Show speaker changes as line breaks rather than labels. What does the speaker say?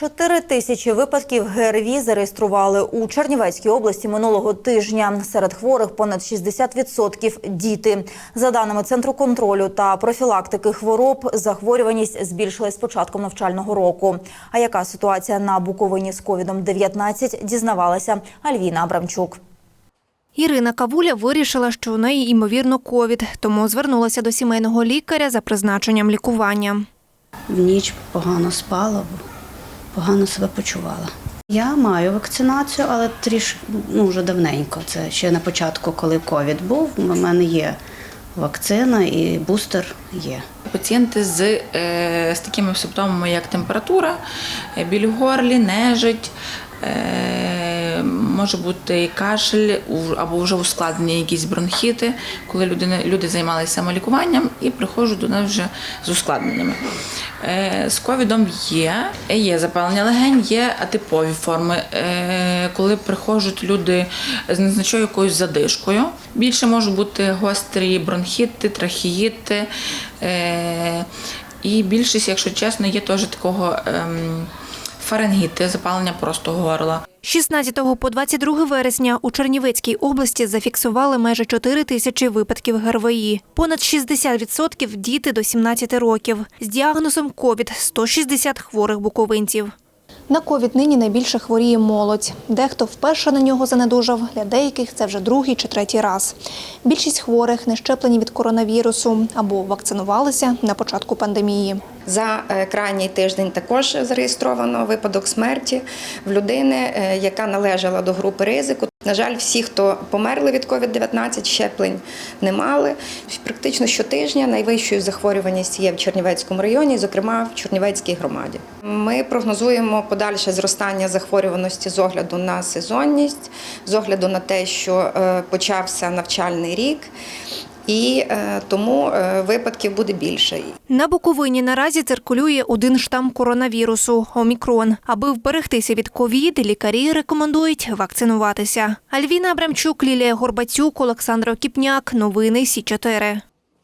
Чотири тисячі випадків ГРВІ зареєстрували у Чернівецькій області минулого тижня. Серед хворих понад 60% – діти. За даними Центру контролю та профілактики хвороб, захворюваність збільшилась з початком навчального року. А яка ситуація на Буковині з ковідом-19, дізнавалася Альвіна Абрамчук.
Ірина Кавуля вирішила, що у неї ймовірно ковід, тому звернулася до сімейного лікаря за призначенням лікування.
В ніч погано спала, погано себе почувала. Я маю вакцинацію, але трішки ну, вже давненько. Це ще на початку, коли ковід був. У мене є вакцина і бустер є.
Пацієнти з, е, з такими симптомами, як температура, е, біль в горлі, нежить, е, може бути кашель або вже ускладнені якісь бронхіти, коли людина, люди займалися самолікуванням і приходять до нас вже з ускладненнями. Е, з ковідом є, є запалення легень, є атипові форми, е, коли приходять люди з незначною якоюсь задишкою. Більше можуть бути гострі бронхіти, трахеїти. Е, і більшість, якщо чесно, є теж такого фарингіти, запалення просто горла.
З 16 по 22 вересня у Чернівецькій області зафіксували майже 4 тисячі випадків ГРВІ. Понад 60% – діти до 17 років. З діагнозом ковід – 160 хворих буковинців. На ковід нині найбільше хворіє молодь. Дехто вперше на нього занедужав, для деяких це вже другий чи третій раз. Більшість хворих не щеплені від коронавірусу або вакцинувалися на початку пандемії.
За е, крайній тиждень також зареєстровано випадок смерті в людини, е, яка належала до групи ризику. На жаль, всі, хто померли від COVID-19, щеплень не мали. Практично щотижня найвищою захворюваність є в Чернівецькому районі, зокрема в Чернівецькій громаді. Ми прогнозуємо подальше зростання захворюваності з огляду на сезонність, з огляду на те, що е, почався навчальний рік, і е, тому е, випадків буде більше.
На Буковині наразі циркулює один штам коронавірусу – омікрон. Аби вберегтися від ковід, лікарі рекомендують вакцинуватися. Альвіна Абрамчук, Лілія Горбацюк, Олександр Окіпняк. Новини Сі 4